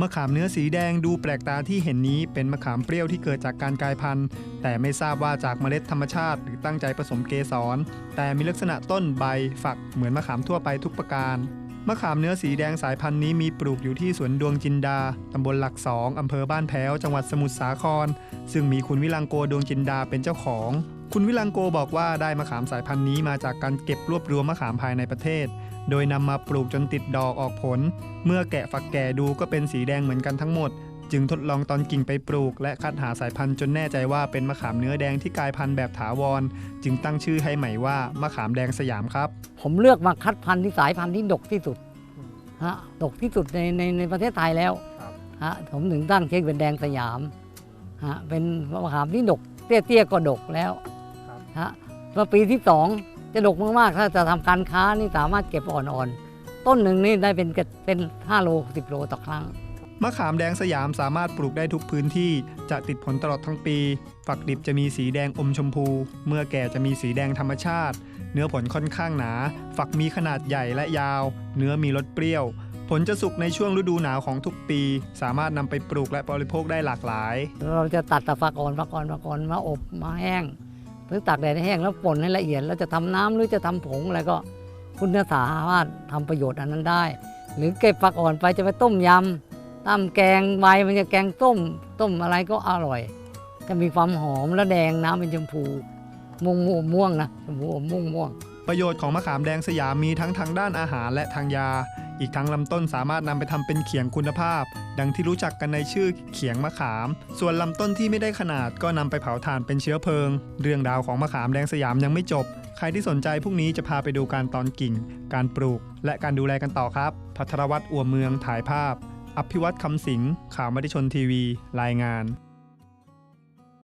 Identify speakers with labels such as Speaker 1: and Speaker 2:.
Speaker 1: มะขามเนื้อสีแดงดูแปลกตาที่เห็นนี้เป็นมะขามเปรี้ยวที่เกิดจากการกลายพันธุ์ แต่ไม่ทราบว่าจากเมล็ดธรรมชาติ หรือตั้งใจผสมเกสรแต่มีลักษณะต้นใบฝักเหมือนมะขามทั่วไปทุกประการ มะขามเนื้อสีแดงสายพันธุ์นี้มีปลูกอยู่ที่สวนดวงจินดา ตำบลหลักสองอำเภอบ้านแพ้ว จังหวัดสมุทรสาคร ซึ่งมีคุณวิลังโกดวงจินดาเป็นเจ้าของ คุณวิลังโกบอกว่าได้มะขามสายพันธุ์นี้มาจากการเก็บรวบรวมมะขามภายในประเทศ โดยนำมาปลูกจนติดดอกออกผล เมื่อแกะฝักแก่ดูก็เป็นสีแดงเหมือนกันทั้งหมด จึงทดลองตอนกิ่งไปปลูก และคัดหาสายพันธุ์จนแน่ใจว่าเป็นมะขามเนื้อแดงที่กลายพันธุ์แบบถาวร จึงตั้งชื่อให้ใหม่ว่ามะขามแดงสยามครับ
Speaker 2: ผมเลือกมาคัดพันธุ์ที่สายพันธุ์ที่ดกที่สุดฮะดกที่สุดในในในประเทศไทยแล้ว
Speaker 1: ครับ
Speaker 2: ฮะผมถึงตั้งเช็คเป็นแดงสยามฮะเป็นมะขามที่ดกเตี้ยๆก็ดกแล้ว
Speaker 1: ครับ
Speaker 2: ฮะพอปีที่สองจะดกมากๆถ้าจะทำการค้านี่สามารถเก็บอ่อนๆต้นหนึ่งนี่ได้เป็นกระเป็น5โล10โลต่อครั้ง
Speaker 1: มะขามแดงสยามสามารถปลูกได้ทุกพื้นที่จะติดผลตลอดทั้งปี ฝักดิบจะมีสีแดงอมชมพู เมื่อแก่จะมีสีแดงธรรมชาติ เนื้อผลค่อนข้างหนา ฝักมีขนาดใหญ่และยาว เนื้อมีรสเปรี้ยว ผลจะสุกในช่วงฤดูหนาวของทุกปี สามารถนำไปปลูกและบริโภคได้หลากหลาย
Speaker 2: เราจะตัดแต่ฝักอ่อนฝักอ่อนฝักอ่อนมาอบมาแห้งหรือตากแดดให้แห้งแล้วป่นให้ละเอียดแล้วจะทำน้ำหรือจะทำผงอะไรก็ คุณสามารถทำประโยชน์อันนั้นได้ หรือเก็บฝักอ่อนไปจะไปต้มยำ ตำแกงใบมันจะแกงต้ม ต้มอะไรก็อร่อย จะมีความหอมและแดงน้ำเป็นชมพูม่วงม่วงม่วงนะชมพูมม่วงม่วง
Speaker 1: ประโยชน์ของมะขามแดงสยามมีทั้งทางด้านอาหารและทางยา อีกทั้งลำต้นสามารถนำไปทำเป็นเขียงคุณภาพ ดังที่รู้จักกันในชื่อเขียงมะขาม ส่วนลำต้นที่ไม่ได้ขนาดก็นำไปเผาถ่านเป็นเชื้อเพลิง เรื่องราวของมะขามแดงสยามยังไม่จบ ใครที่สนใจพรุ่งนี้จะพาไปดูการตอนกิ่ง การปลูก และการดูแลกันต่อครับ พัทรวัตรอัวเมืองถ่ายภาพ อภิวัตคำสิงห์ข่าวมติชนทีวี รายงาน